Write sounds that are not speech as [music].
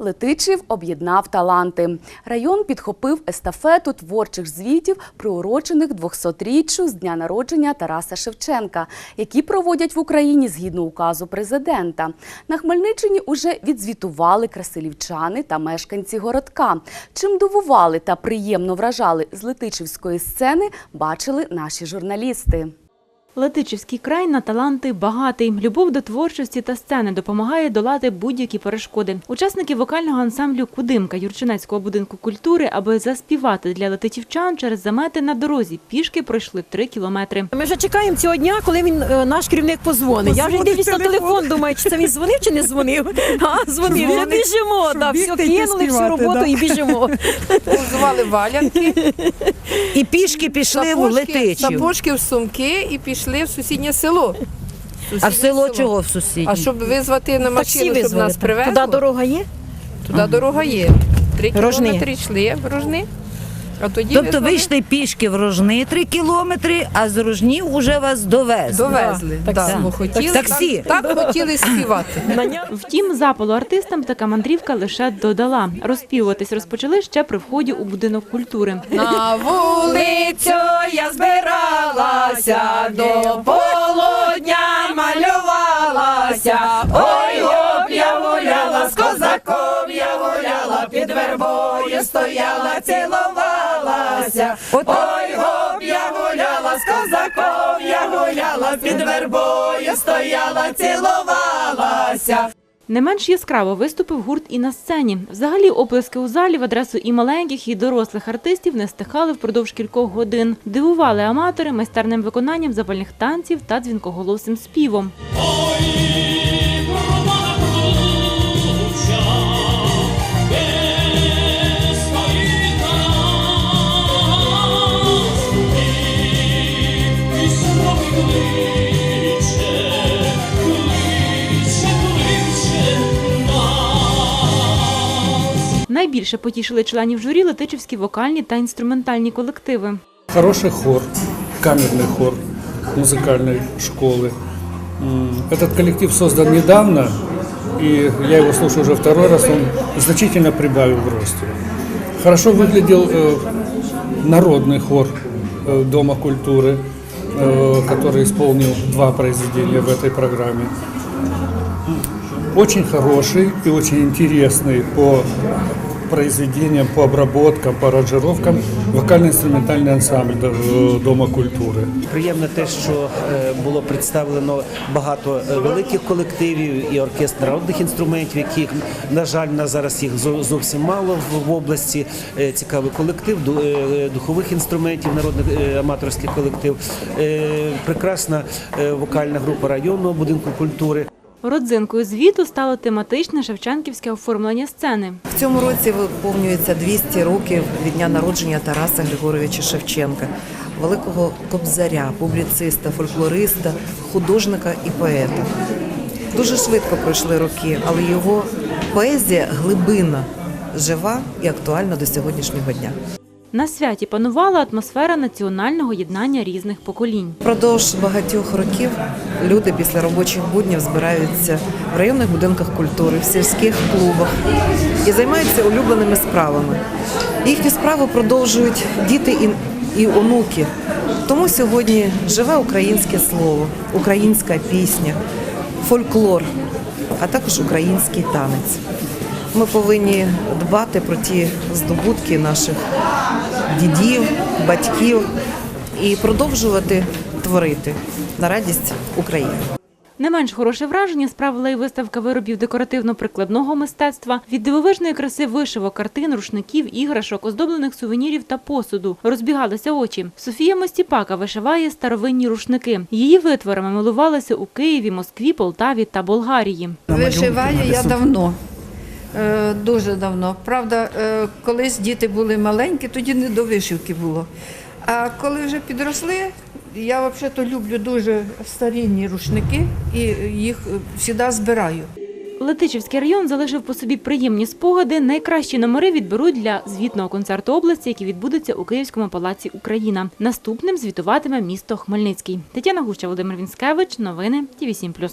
Летичів об'єднав таланти. Район підхопив естафету творчих звітів, приурочених 200-річчю з дня народження Тараса Шевченка, які проводять в Україні згідно указу президента. На Хмельниччині уже відзвітували красилівчани та мешканці городка. Чим дивували та приємно вражали з летичівської сцени, бачили наші журналісти. Летичівський край на таланти багатий. Любов до творчості та сцени допомагає долати будь-які перешкоди. Учасники вокального ансамблю Кудимка Юрчинецького будинку культури, аби заспівати для летичівчан через замети на дорозі, пішки пройшли три кілометри. Ми вже чекаємо цього дня, коли він е, наш керівник позвонить. Я вже дивлюсь на телефон. думаю, чи це він дзвонив чи не дзвонив. [laughs] А, дзвонив, вже біжимо. Да, все кинули, всю роботу да. і біжимо. [laughs] Взували валянки, [laughs] І пішки пішли в Летичів. сапожки в сумки і пішли в сусіднє село. А в Сусіднє село чого в сусіднє? А щоб визвати на машину, щоб нас привезли, Туди дорога є? туди дорога є. Три Рожни. кілометри йшли в Рожни. А тоді Тобто визвали, вийшли пішки в Рожни три кілометри, а з Рожнів уже вас довезли. довезли. Да, Да, таксі. бо хотіли, Таксі. Так, так хотіли співати. Втім, запалу артистам така мандрівка лише додала. Розпівуватись розпочали ще при вході у будинок культури. На вулицю я збиралася, до полудня малювалася. Ой, гоп, я гуляла з козаком, я гуляла під вербою, стояла, цілувалася. Ой, гоп, я гуляла з козаком, я гуляла під вербою, стояла, цілувалася. Не менш яскраво виступив гурт і на сцені. Взагалі, оплески у залі в адресу і маленьких, і дорослих артистів не стихали впродовж кількох годин. Дивували аматори майстерним виконанням запальних танців та дзвінкоголосим співом. Найбільше потішили членів журі летичівські вокальні та інструментальні колективи. Хороший хор, камерный хор музыкальной школы. М, Этот коллектив создан недавно, и я его слушаю уже второй раз, он значительно прибавил в росте. Хорошо выглядел э, народный хор э, Дома культуры, э, который исполнил два произведения в этой программе. Очень хороший и очень интересный по произведениям, по обработкам, по аранжировкам вокально-инструментальный ансамбль э, Дома культуры. Приємно те, що е, було представлено багато е, великих колективів і оркестр народних інструментів, яких на жаль на зараз їх зо- зовсім мало в- в області. Е, Цікавий колектив ду- е, духових інструментів, народних е, аматорський колектив, Е, прекрасна е, вокальна група районного будинку культури. Родзинкою звіту стало тематичне шевченківське оформлення сцени. В цьому році виповнюється 200 років від дня народження Тараса Григоровича Шевченка, великого кобзаря, публіциста, фольклориста, художника і поета. Дуже швидко пройшли роки, але його поезія глибина, жива і актуальна до сьогоднішнього дня. На святі панувала атмосфера національного єднання різних поколінь. Впродовж багатьох років люди після робочих буднів збираються в районних будинках культури, в сільських клубах і займаються улюбленими справами. Їхню справу продовжують діти і, і онуки. Тому сьогодні живе українське слово, українська пісня, фольклор, а також український танець. Ми повинні дбати про ті здобутки наших дідів, батьків і продовжувати творити на радість України. Не менш хороше враження справила і виставка виробів декоративно-прикладного мистецтва від дивовижної краси вишивок, картин, рушників, іграшок, оздоблених сувенірів та посуду. Розбігалися очі. Софія Мостіпака вишиває старовинні рушники. Її витворами милувалися у Києві, Москві, Полтаві та Болгарії. Вишиваю я давно. Е, Дуже давно. Правда, е, колись діти були маленькі, тоді не до вишивки було. А коли вже підросли, я взагалі люблю дуже старінні рушники і їх завжди збираю. Летичівський район залишив по собі приємні спогади. Найкращі номери відберуть для звітного концерту області, який відбудеться у Київському палаці Україна. Наступним звітуватиме місто Хмельницький. Тетяна Гуща, Володимир Вінськевич. Новини ТІВІ 7+.